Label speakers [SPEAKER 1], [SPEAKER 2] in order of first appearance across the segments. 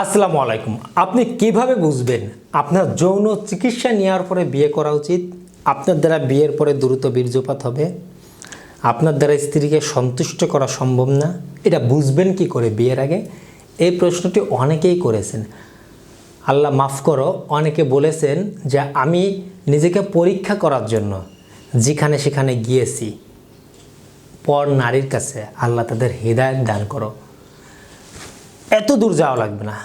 [SPEAKER 1] আসসালামু আলাইকুম। আপনি কীভাবে বুঝবেন আপনার যৌন চিকিৎসা নেওয়ার পরে বিয়ে করা উচিত? আপনার দ্বারা বিয়ের পরে দ্রুত বীর্যপাত হবে? আপনার দ্বারা স্ত্রীকে সন্তুষ্ট করা সম্ভব না? এটা বুঝবেন কি করে বিয়ের আগে? এই প্রশ্নটি অনেকেই করেছেন। আল্লাহ মাফ করো, অনেকে বলেছেন যে আমি নিজেকে পরীক্ষা করার জন্য যেখানে সেখানে গিয়েছি। পর নারীর কাছে আল্লাহ তাদের হৃদায়ত দান করো। এত দূর যাওয়া লাগবে না।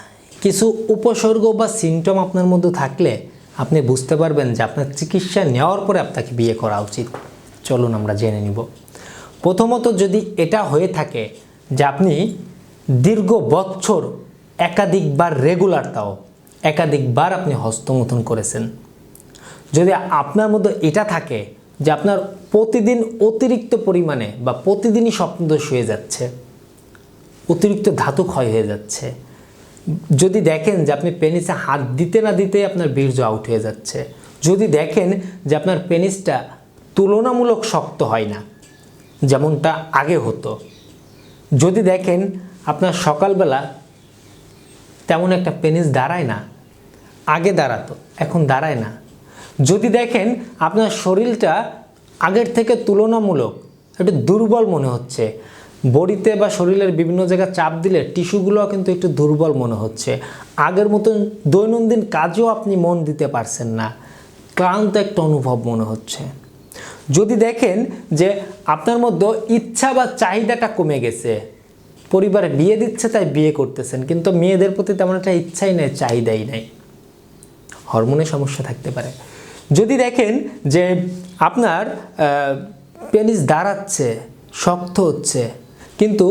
[SPEAKER 1] কিছু উপসর্গ বা সিমটম আপনার মধ্যে থাকলে আপনি বুঝতে পারবেন যে আপনার চিকিৎসা নেওয়ার পরে আপনাকে বিয়ে করা উচিত। চলুন আমরা জেনে নিব। প্রথমত যদি এটা হয়ে থাকে যে আপনি দীর্ঘ বছর একাধিকবার রেগুলার তাও একাধিকবার আপনি হস্তমথন করেছেন। যদি আপনার মধ্যে এটা থাকে যে আপনার প্রতিদিন অতিরিক্ত পরিমাণে বা প্রতিদিনই স্বপ্নদোষ হয়ে যাচ্ছে অতিরিক্ত ধাতু ক্ষয় হয়ে যাচ্ছে। যদি দেখেন যে আপনি পেনিসে হাত দিতে না দিতে আপনার বীর্য আউট হয়ে যাচ্ছে। যদি দেখেন যে আপনার পেনিসটা তুলনামূলক শক্ত হয় না, যেমনটা আগে হতো। যদি দেখেন আপনার সকালবেলা তেমন একটা পেনিস দাঁড়ায় না, আগে দাঁড়াতো, এখন দাঁড়ায় না। যদি দেখেন আপনার শরীরটা আগের থেকে তুলনামূলক একটু দুর্বল মনে হচ্ছে বডিতে বা শরীরের বিভিন্ন জায়গায় চাপ দিলে টিস্যুগুলো কিন্তু একটু দুর্বল মনে হচ্ছে। আগের মতন দৈনন্দিন কাজেও আপনি মন দিতে পারছেন না। ক্লান্ত একটা অনুভব মনে হচ্ছে। যদি দেখেন যে আপনার মধ্যে ইচ্ছা বা চাহিদাটা কমে গেছে, পরিবারে বিয়ে দিচ্ছে তাই বিয়ে করতেছেন, কিন্তু মেয়েদের প্রতি তেমন একটা ইচ্ছাই নেই, চাহিদাই নেই। হরমোনের সমস্যা থাকতে পারে। যদি দেখেন যে আপনার পেনিস দাঁড়াচ্ছে, শক্ত হচ্ছে কিন্তু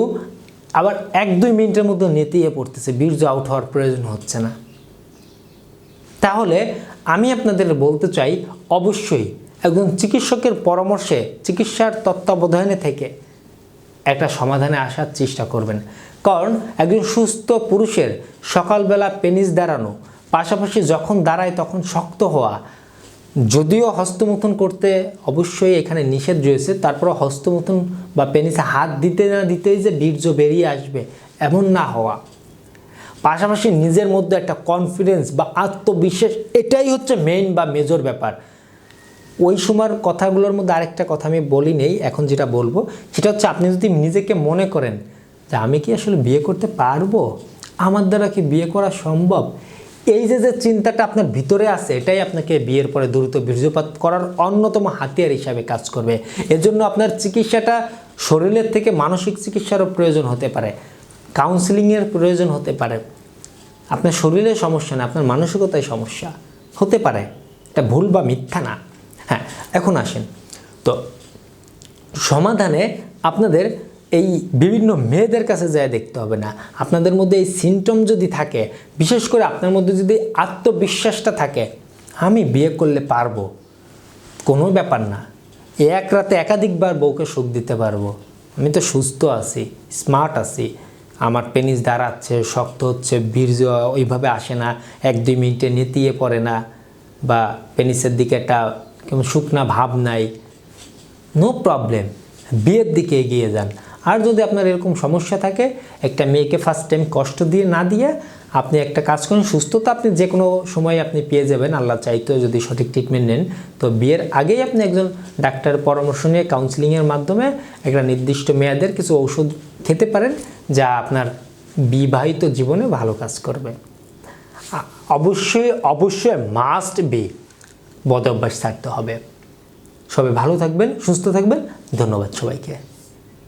[SPEAKER 1] আবার এক দুই মিনিটের মধ্যে নেতিয়ে পড়তেছে, বীর্য আউট হওয়ার প্রয়োজন হচ্ছে না। তাহলে আমি আপনাদের বলতে চাই, অবশ্যই একজন চিকিৎসকের পরামর্শে, চিকিৎসার তত্ত্বাবধানে থেকে একটা সমাধানে আসার চেষ্টা করবেন। কারণ একজন সুস্থ পুরুষের সকালবেলা পেনিস দাঁড়ানো, পাশাপাশি যখন দাঁড়ায় তখন শক্ত হওয়া যদিও হস্তমথন করতে অবশ্যই এখানে নিষেধ রয়েছে তারপর হস্তমথন বা পেনিসে হাত দিতে না দিতেই যে বীর্য বেরিয়ে আসবে এমন না হওয়া। পাশাপাশি নিজের মধ্যে একটা কনফিডেন্স বা আত্মবিশ্বাস, এটাই হচ্ছে মেইন বা মেজর ব্যাপার। ওই সময়ের কথাগুলোর মধ্যে আরেকটা কথা আমি বলি নেই, এখন যেটা বলব, সেটা হচ্ছে আপনি যদি নিজেকে মনে করেন যে আমি কি আসলে বিয়ে করতে পারব? আমার দ্বারা কি বিয়ে করা সম্ভব? এই যে যে চিন্তাটা আপনার ভিতরে আছে, এটাই আপনাকে বিয়ের পরে দ্রুত বীর্যপাত করার অন্যতম হাতিয়ার হিসাবে কাজ করবে। এজন্য আপনার চিকিৎসাটা শরীরের থেকে মানসিক চিকিৎসারও প্রয়োজন হতে পারে কাউন্সিলিংয়ের প্রয়োজন হতে পারে। আপনার শরীরে সমস্যা না, আপনার মানসিকতায় সমস্যা হতে পারে। এটা ভুল বা মিথ্যা না। হ্যাঁ এখন আসেন। তো সমাধানে আপনাদের এই বিভিন্ন মেয়েদের কাছে যায় দেখতে হবে না। আপনাদের মধ্যে এই সিমটম যদি থাকে, বিশেষ করে আপনার মধ্যে যদি আত্মবিশ্বাসটা থাকে, আমি বিয়ে করলে পারব। কোনো ব্যাপার না। এক রাতে একাধিকবার বউকে সুখ দিতে পারব। আমি তো সুস্থ আছি স্মার্ট আছি। আমার পেনিস দাঁড়াচ্ছে, শক্ত হচ্ছে বীর্য ওইভাবে আসে না, এক দুই মিনিটে নেতিয়ে পড়ে না, বা পেনিসের দিকে একটা কেমন শুকনা ভাব নাই। নো প্রবলেম বিয়ের দিকে এগিয়ে যান। আর যদি আপনার এরকম সমস্যা থাকে, একটা মেয়েকে ফার্স্ট টাইম কষ্ট দিয়ে না দিয়ে আপনি একটা কাজ করেন, সুস্থতা আপনি যে কোনো সময় আপনি পেয়ে যাবেন আল্লাহ চাইতো যদি সঠিক ট্রিটমেন্ট নেন, তো বিয়ের আগেই আপনি একজন ডাক্তারের পরামর্শ নিয়ে কাউন্সিলিংয়ের মাধ্যমে একটা নির্দিষ্ট মেয়াদের কিছু ঔষধ খেতে পারেন, যা আপনার বিবাহিত জীবনে ভালো কাজ করবে। অবশ্যই অবশ্যই মাস্ট বি বদ অভ্যাস থাকতে হবে। সবাই ভালো থাকবেন, সুস্থ থাকবেন, ধন্যবাদ সবাইকে।